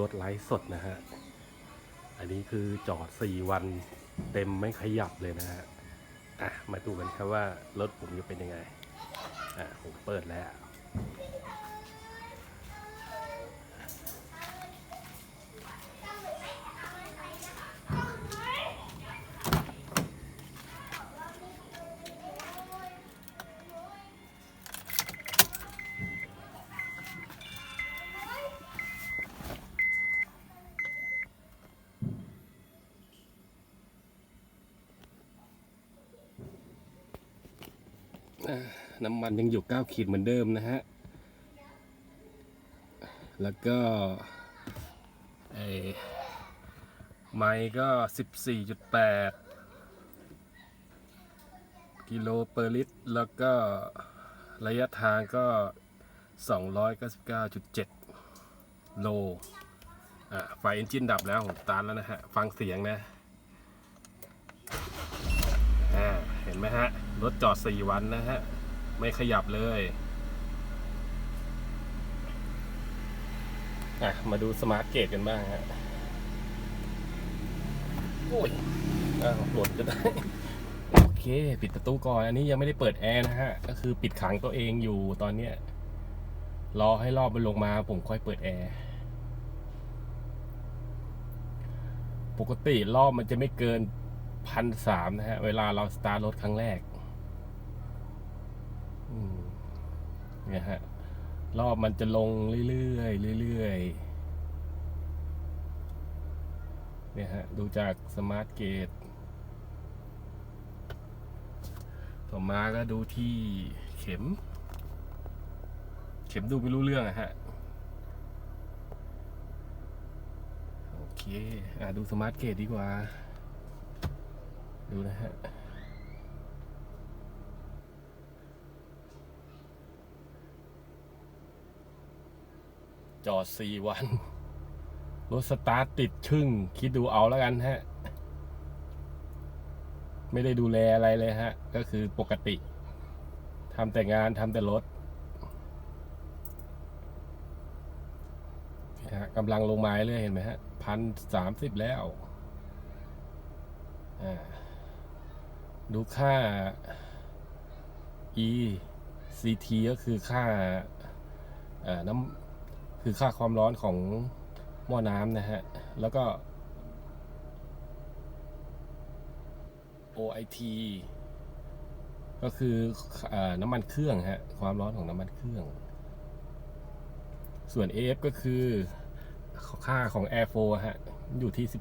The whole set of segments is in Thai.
รถไลฟ์สดนะฮะ อันนี้คือจอด 4 วันเต็มไม่ขยับเลยนะฮะ อะ มาดูกันครับว่ารถผมจะเป็นยังไง อะ ผมเปิดแล้ว น้ำมันยังอยู่ 9 ขีดเหมือนเดิมนะฮะ แล้วก็ไอ้ไมค์ก็ 14.8 กิโลเปอร์ลิตร แล้วก็ระยะทางก็ 299.7 โล อะไฟเอนจินดับแล้วผมตาร์แล้วนะฮะ ฟังเสียงนะ อ่า เห็นไหมฮะ รถจอด4วันนะฮะ ไม่ขยับเลยอะมาดูสมาร์ทเกตกันบ้างฮะ โอ้ยอ้าวหล่นจะได้ โอเค ปิดประตูก่อน อันนี้ยังไม่ได้เปิดแอร์นะฮะ ก็คือปิดขังตัวเองอยู่ตอนเนี้ย รอให้รอบมันลงมาผมค่อยเปิดแอร์ ปกติรอบมันจะไม่เกินพันสามนะฮะ เวลาเราสตาร์ทรถครั้งแรก เนี่ยฮะ รอบมันจะลงเรื่อยๆเรื่อยๆเนี่ยฮะ ดูจากสมาร์ทเกตต่อมาก็ดูที่เข็ม เข็มดูไม่รู้เรื่องอะฮะ โอเค อะ ดูสมาร์ทเกตดีกว่า ดูนะฮะ จอดสี่วัน รถสตาร์ทติดชึ่ง คิดดูเอาแล้วกันฮะ ไม่ได้ดูแลอะไรเลยฮะ ก็คือปกติทำแต่งานทำแต่รถนะฮะกำลังลงไม้เลยเห็นไหมฮะพันสามสิบแล้วอ่าดูค่า e ct ก็คือค่าอ่อน้ำ คือค่าความร้อนของหม้อน้ำนะฮะ แล้วก็ OIT ก็คืออน้ำมันเครื่องฮะ ความร้อนของน้ำมันเครื่อง ส่วน AF ก็คือค่าของ Air f l o ฮะ อยู่ที่ 16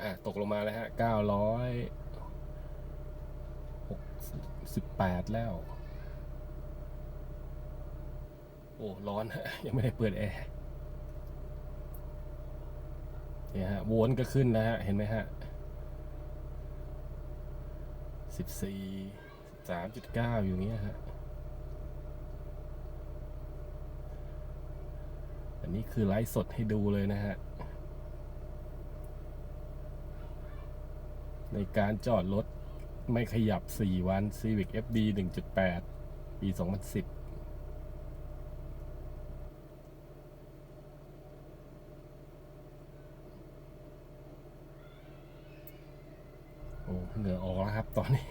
อะตกลงมาแล้วฮะ968 แล้ว โอ้ ร้อนฮะยังไม่ได้เปิดแอร์เนี่ยฮะ โวลต์ก็ขึ้นนะฮะ เห็นไหมฮะสิบสี่สามจุดเก้าอยู่เงี้ยฮะ อันนี้คือไลฟ์สดให้ดูเลยนะฮะ ในการจอดรถไม่ขยับ 4 วัน Civic FD 1.8 ปี 2010 อ้เหงื่อออกแล้วครับ ตอนนี้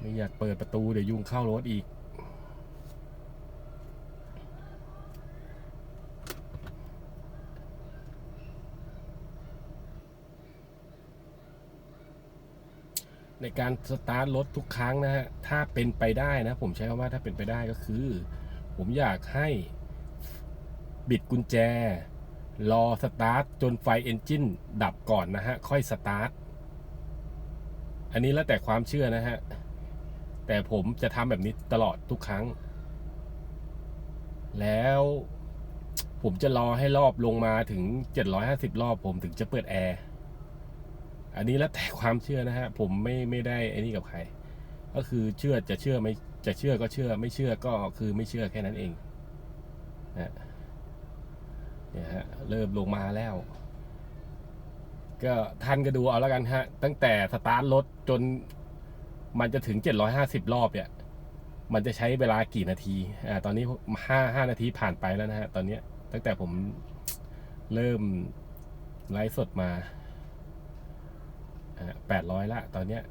ไม่อยากเปิดประตูเดี๋ยวยุงเข้ารถอีก ในการสตาร์ทรถทุกครั้งนะฮะ ถ้าเป็นไปได้นะ ผมใช้คำว่าถ้าเป็นไปได้ก็คือ ผมอยากให้บิดกุญแจ รอสตาร์ทจนไฟเอนจินดับก่อนนะฮะ ค่อยสตาร์ท อันนี้แล้วแต่ความเชื่อนะฮะ แต่ผมจะทำแบบนี้ตลอดทุกครั้ง แล้วผมจะรอให้รอบลงมาถึง 750 รอบผมถึงจะเปิดแอร์ อันนี้แล้วแต่ความเชื่อนะฮะ ผมไม่ไม่ได้ไอ้นี่กับใคร ก็คือเชื่อจะเชื่อไม่จะเชื่อก็เชื่อ ไม่เชื่อก็คือไม่เชื่อแค่นั้นเองนะ เนี่ยฮะเริ่มลงมาแล้ว ก็ท่านก็ดูเอาแล้วกันฮะ ตั้งแต่สตาร์ทรถจนมันจะถึง 750 รอบเนี่ย มันจะใช้เวลากี่นาทีอ่าตอนนี้ห้าห้านาทีผ่านไปแล้วนะฮะ ตอนนี้ตั้งแต่ผมเริ่มไลฟ์สดมาแปดร้อยละ ตอนเนี้ย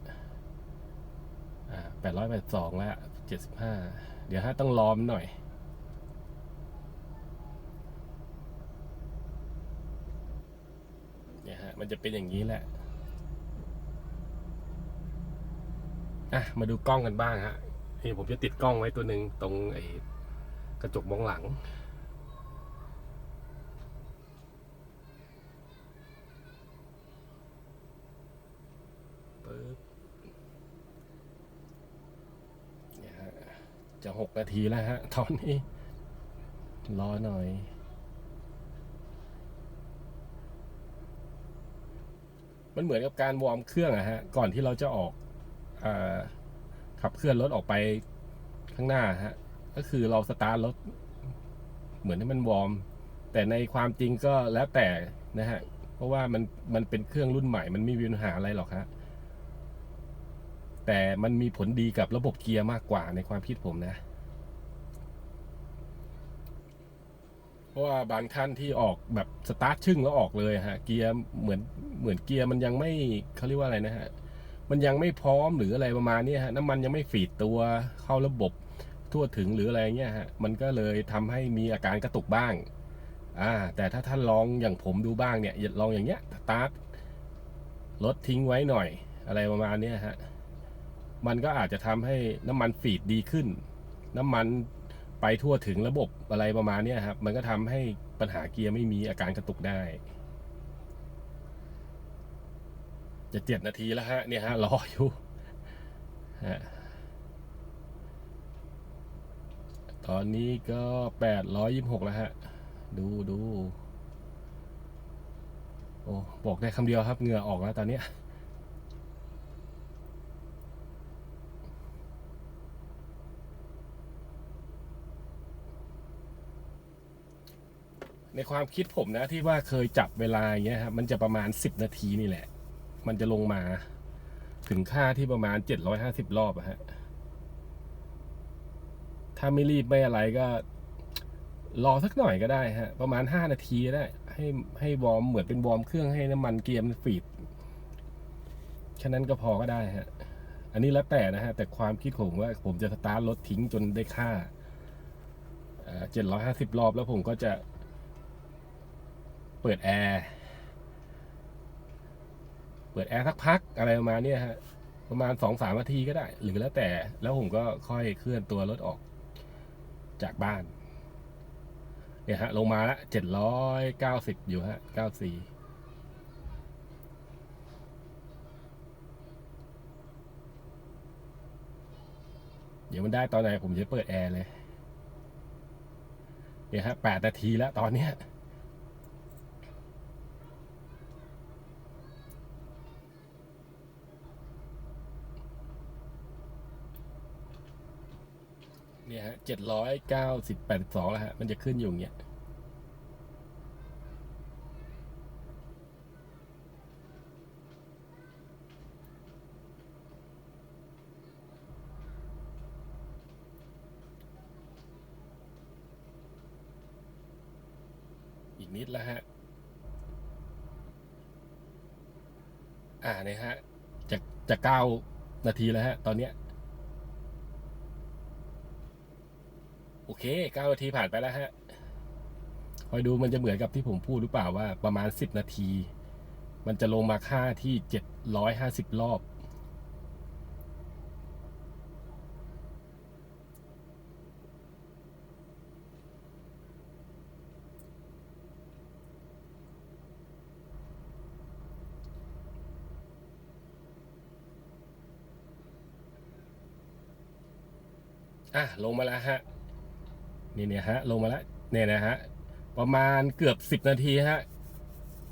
แปดร้อยแปดสองละเจ็ดสิบห้าเดี๋ยวฮะต้องล้อมหน่อย เนี่ยฮะ มันจะเป็นอย่างนี้แหละ อะ มาดูกล้องกันบ้างฮะนี่ผมจะติดกล้องไว้ตัวหนึ่งตรงไอ้กระจกมองหลัง ปึ๊บนี่ฮะจะหกนาทีแล้วฮะ ตอนนี้ รอหน่อย มันเหมือนกับการวอร์มเครื่องอะฮะ ก่อนที่เราจะออกอขับเคลื่อนรถออกไปข้างหน้าฮะ ก็คือเราสตาร์ทรถเหมือนให้มันวอร์ม แต่ในความจริงก็แล้วแต่นะฮะ เพราะว่ามันมันเป็นเครื่องรุ่นใหม่ มันไม่มีปัญหาอะไรหรอกฮะ แต่มันมีผลดีกับระบบเกียร์มากกว่าในความคิดผมนะ เพราะว่าบางท่านที่ออกแบบสตาร์ทชึ่งแล้วออกเลยฮะเกียร์เหมือนเหมือนเกียร์มันยังไม่เขาเรียกว่าอะไรนะฮะมันยังไม่พร้อมหรืออะไรประมาณนี้ฮะน้ำมันยังไม่ฝีดตัวเข้าระบบทั่วถึงหรืออะไรเงี้ยฮะมันก็เลยทำให้มีอาการกระตุกบ้างอ่าแต่ถ้าท่านลองอย่างผมดูบ้างเนี่ยลองอย่างเงี้ยสตาร์ทรถทิ้งไว้หน่อยอะไรประมาณนี้ฮะมันก็อาจจะทำให้น้ำมันฝีดดีขึ้น น้ำมัน ไปทั่วถึงระบบอะไรประมาณนี้ครับ มันก็ทำให้ปัญหาเกียร์ไม่มีอาการกระตุกได้ จะเจ็ดนาทีแล้วฮะเนี่ยฮะรออยู่ฮะตอนนี้ก็แปดร้อยยิบหกแล้วฮะ ดูดูโอ้บอกได้คำเดียวครับเหงื่อออกแล้วตอนนี้ ในความคิดผมนะที่ว่าเคยจับเวลาอย่างเงี้ยครับมันจะประมาณ 10 นาทีนี่แหละ มันจะลงมา ถึงค่าที่ประมาณ 750 รอบอะฮะถ้าไม่รีบไม่อะไรก็ รอสักหน่อยก็ได้ฮะ ประมาณ 5 นาทีก็ได้ ให้ให้วอร์มเหมือนเป็นวอร์มเครื่องให้น้ำมันเกียร์มันฝีดแค่นั้นก็พอก็ได้ฮะ อันนี้แล้วแต่นะฮะ แต่ความคิดผมว่าผมจะสตาร์ทรถทิ้งจนได้ค่าเจ็ดร้อยห้าสิบรอบแล้วผมก็จะ เปิดแอร์เปิดแอร์สักพักอะไรประมาณนี้ฮะประมาณสองสามนาทีก็ได้ หรือแล้วแต่แล้วผมก็ค่อยเคลื่อนตัวรถออกจากบ้าน เนี่ยฮะ ลงมาละเจ็ดร้อยเก้าสิบอยู่ฮะเก้าสี่เดี๋ยวมันได้ตอนไหนผมจะเปิดแอร์เลย เนี่ยฮะแปดนาทีแล้วตอนเนี้ย เนี่ยฮะเจ็ดร้อยเก้าสิบแปดสองแล้วฮะ มันจะขึ้นอยู่เงี้ยอีกนิดแล้วฮะ อ่าเนี่ยฮะจะจะเก้านาทีแล้วฮะ ตอนเนี้ย โอ เคเก้านาทีผ่านไปแล้วฮะ คอยดูมันจะเหมือนกับที่ผมพูดหรือเปล่าว่าประมาณสิบนาที มันจะลงมาค่าที่เจ็ดร้อยห้าสิบรอบ อะ ลงมาแล้วฮะ นี่เนี่ยฮะลงมาแล้วเนี่ยนะฮะประมาณเกือบสิบนาทีฮะ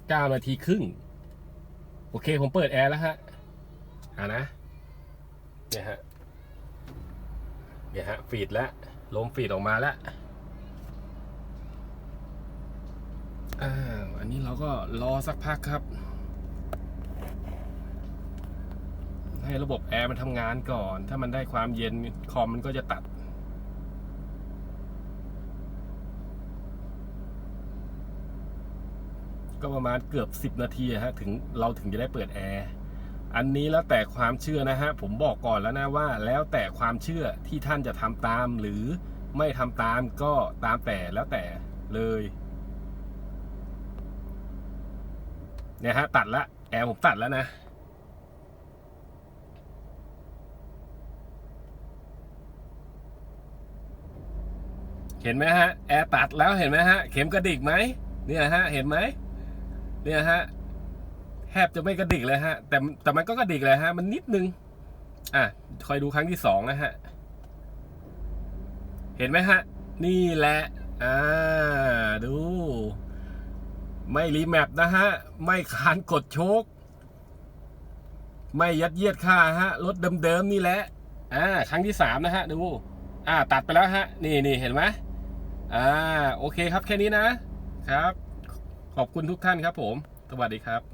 เก้านาทีครึ่ง โอเคผมเปิดแอร์แล้วฮะอ่านะเนี่ยฮะเนี่ยฮะฟีดแล้วลมฟีดออกมาแล้วอ่าอันนี้เราก็รอสักพักครับ ให้ให้ระบบแอร์มันทำงานก่อน ถ้ามันได้ความเย็นคอมมันก็จะตัด ก็ประมาณเกือบ 10 นาทีฮะถึงเราถึงจะได้เปิดแอร์อันนี้แล้วแต่ความเชื่อนะฮะผมบอกก่อนแล้วนะว่า แล้วแต่ความเชื่อที่ท่านจะทำตามหรือไม่ทำตามก็ตามแต่แล้วแต่เลยเนี่ยฮะตัดละแอร์ผมตัดแล้วนะเห็นไหมฮะแอร์ตัดแล้วเห็นไหมฮะ เข็มกระดิกไหมเนี่ยฮะ เห็นไหม เนี่ยฮะแทบจะไม่กระดิกเลยฮะ แต่แต่มันก็กระดิกเลยฮะ มันนิดนึง อะ คอยดูครั้งที่สองนะฮะ เห็นไหมฮะ นี่แหละ อ่า ดู ไม่รีแมปนะฮะ ไม่คานกดโชคไม่ยัดเยียดค่าฮะ รถเดิมๆนี่แหละ อ่า ครั้งที่สามนะฮะ ดู อ่า ตัดไปแล้วฮะ นี่นี่เห็นไหมอ่า โอเคครับแค่นี้นะครับ ขอบคุณทุกท่านครับผม สวัสดีครับ